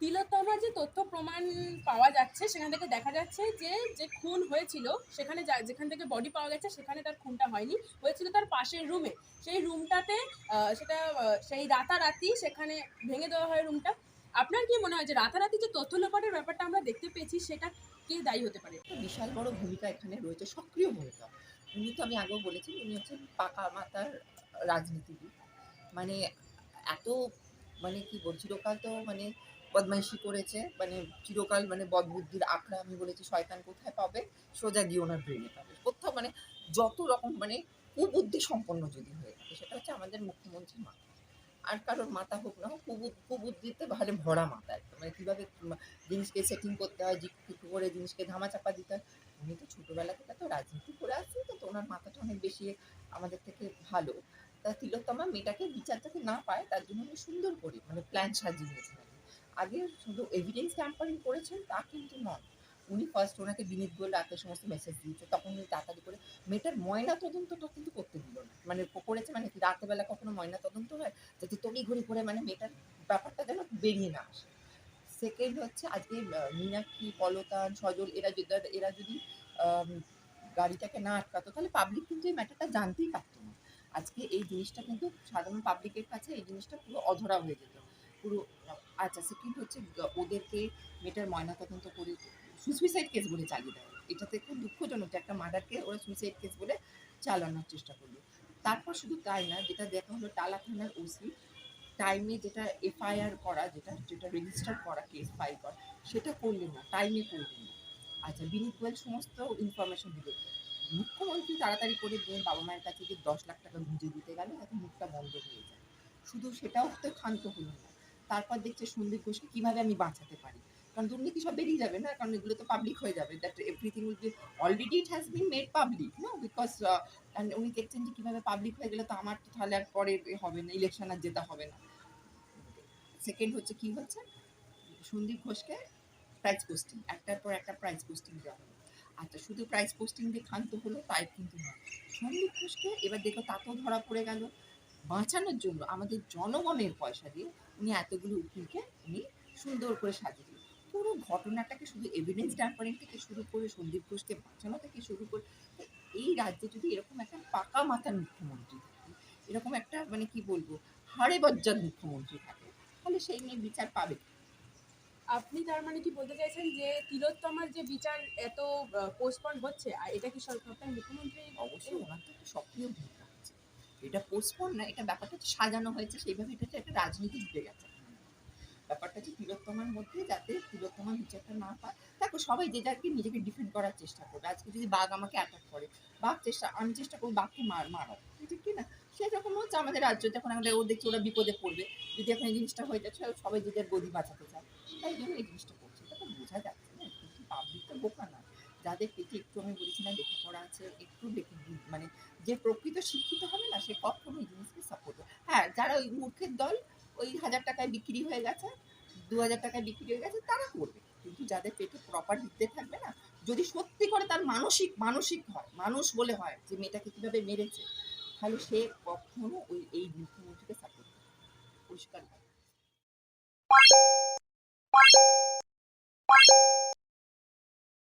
তিলোত্তমার যে তথ্য প্রমাণ পাওয়া যাচ্ছে, সেখান থেকে দেখা যাচ্ছে যে যে খুন হয়েছিল, সেখানে যেখান থেকে বডি পাওয়া গেছে, সেখানে তার খুনটা হয়নি। হয়েছিল তার পাশের রুমে সেই রুমটাতে সেটা সেই রাতারাতি সেখানে ভেঙে দেওয়া হয় রুমটা আপনার কি মনে হয় যে রাতারাতি যে তথ্য লোপাটের ব্যাপারটা আমরা দেখতে পেয়েছি, সেটা কে দায়ী হতে পারে? বিশাল বড় ভূমিকা এখানে রয়েছে, সক্রিয় ভূমিকা। উনি তো আমি আগেও বলেছি, উনি হচ্ছেন পাকা মাতার রাজনীতিবিদ। মানে এত মানে কি বল চিরকাল তো মানে বদমাইশি করেছে মানে চিরকাল মানে বদবুদ্ধির আখড়া, আমি বলেছি, শয়তান কোথায় পাবে? সোজা গিয়ে ওনার ব্রেনে পাবে। কোথাও মানে যত রকম মানে কুবুদ্ধি সম্পন্ন যদি হয়ে থাকে, সেটা হচ্ছে আমাদের মুখ্যমন্ত্রী মাতা আর কারোর মাথা হোক না হোক কুবু- কুবুদ্ধিতে ভালো ভরা মাথা একদম মানে কীভাবে জিনিসকে সেটিং করতে হয়, জি কী করে জিনিসকে ধামাচাপা দিতে হয়, উনি তো ছোটোবেলা থেকে তো রাজনীতি করে আসছেন, তো ওনার মাথাটা অনেক বেশি আমাদের থেকে ভালো। তিলোত্তমা মেয়েটাকে বিচার যাতে না পায়, তার জন্য উনি সুন্দর করে মানে প্ল্যান সাজিয়ে নিয়েছেন আগে শুধু এভিডেন্স ট্যাম্পারিং করেছেন, তা কিন্তু নয়। উনি ফার্স্ট ওনাকে বিনীত গোল রাতে সমস্ত মেসেজ দিয়েছে, তখন উনি তাড়াতাড়ি করে, মেয়েটার ময়না তদন্তটা কিন্তু করতে দিল না। মানে করেছে মানে কি, রাতেবেলা কখনো ময়না তদন্ত হয়? যাতে তড়ি ঘড়ি করে মানে মেয়েটার ব্যাপারটা যেন বেরিয়ে না আসে। সেকেন্ড হচ্ছে আজকে মীনাক্ষী, পলতান, সজল, এরা যদি এরা যদি গাড়িটাকে না আটকাতো, তাহলে পাবলিক কিন্তু এই ম্যাটারটা জানতেই পারতো না। আজকে এই জিনিসটা কিন্তু সাধারণ পাবলিকের কাছে এই জিনিসটা পুরো অধরা হয়ে যেত। পুরো আচ্ছা সেকেন্ড হচ্ছে ওদেরকে মেয়েটার ময়নাতদন্ত করে সুইসাইড কেস বলে চালিয়ে দেয়। এটাতে খুব দুঃখজনক যে একটা মার্ডারকে ওরা সুইসাইড কেস বলে চালানোর চেষ্টা করল। তারপর শুধু তাই না, যেটা দেখা হলো টালা থানার ওসি টাইমে যেটা এফআইআর করা, যেটা যেটা রেজিস্টার করা কেস ফাইল করা, সেটা করলেন না টাইমে করলেন না। আচ্ছা গোয়েল সমস্ত ইনফরমেশন দিল। মুখ্যমন্ত্রী তাড়াতাড়ি করে বাবা মায়ের কাছে যে দশ লাখ টাকা গুঁজে দিতে গেল যাতে মুখটা বন্ধ হয়ে যায়। শুধু সেটাও তো ক্ষান্ত হলো না। তারপর দেখছে সন্দীপ ঘোষকে কীভাবে আমি বাঁচাতে পারি? কারণ দুর্নীতি সব বেরিয়ে যাবে না? কারণ এগুলো তো পাবলিক হয়ে যাবে। That everything will be already it has been made public no because উনি দেখছেন যে কীভাবে পাবলিক হয়ে গেলে, তো আমার তো তাহলে আর পরে হবে না ইলেকশন আর যেতে হবে না। সেকেন্ড হচ্ছে কি হচ্ছে? সন্দীপ ঘোষকে প্রাইজ পোস্টিং একটার পর একটা প্রাইজ পোস্টিং দেওয়া আচ্ছা শুধু প্রাইজ পোস্টিং দিয়ে ক্ষান্ত হলো, তাই কিন্তু নয়। সন্দীপ ঘোষকে এবার দেখো তাতেও ধরা পড়ে গেল। বাঁচানোর জন্য আমাদের জনগণের পয়সা দিয়ে উনি এতগুলো উকিলকে উনি সুন্দর করে সাজিয়ে দিল পুরো ঘটনাটাকে শুধু এভিডেন্স ট্যাম্পারিং থেকে শুরু করে সন্দীপ ঘোষকে বাঁচানো থেকে শুরু করে এই রাজ্যে যদি এরকম একটা পাকা মাথার মুখ্যমন্ত্রী থাকে, এরকম একটা মানে কি বলব, হাড়ে বজ্জার মুখ্যমন্ত্রী থাকে, তাহলে সেই নিয়ে বিচার পাবে আপনি তার মানে কি বলতে চাইছেন যে তিলোত্তমার যে বিচার এত পোস্টপন হচ্ছে? আর এটা কি সরকার মুখ্যমন্ত্রী অবশ্যই ওনার তো সক্রিয় ভূমিকা আছে। এটা পোস্টপন না, এটা ব্যাপারটা হচ্ছে সাজানো হয়েছে, সেইভাবে এটা হচ্ছে একটা রাজনীতি ঢুকে গেছে ব্যাপারটা হচ্ছে তিলোত্তমার মধ্যে যাতে তিলোত্তমার বিচারটা না পায় দেখো সবাই যে যাকে নিজেকে ডিফেন্ড করার চেষ্টা করবে। আজকে যদি বাঘ আমাকে অ্যাটাক করে, বাঘ চেষ্টা, আমি চেষ্টা করব বাঘকে মার, মারার। ঠিক কি না সে যখন হচ্ছে আমাদের রাজ্য যখন আমাদের ও দেখছি ওরা বিপদে পড়বে? যদি এখন এই জিনিসটা হয়ে যাচ্ছে সবাই যদি গদি বাঁচাতে চায়। তাই জন্য এই জিনিসটা করছে। এটা বোঝা যাচ্ছে না পাবলিক তো বোকা না। যাদের পেটে একটু আমি বলেছি না লেখাপড়া আছে, একটু লেখে মানে যে প্রকৃত শিক্ষিত হবে না, সে কখনো এই জিনিসকে সাপোর্ট হ্যাঁ যারা ওই মূর্খের দল, ওই হাজার টাকায় বিক্রি হয়ে গেছে, দু হাজার টাকায় বিক্রি হয়ে গেছে, তারা করবে। কিন্তু যাদের পেটে প্রপার দিতে থাকবে না, যদি সত্যি করে তার মানসিক মানসিক হয়, মানুষ বলে হয় যে মেয়েটাকে কীভাবে মেরেছে তাহলে সে কখনো ওই এই মুখ্যমন্ত্রীকে সাপোর্ট পরিষ্কার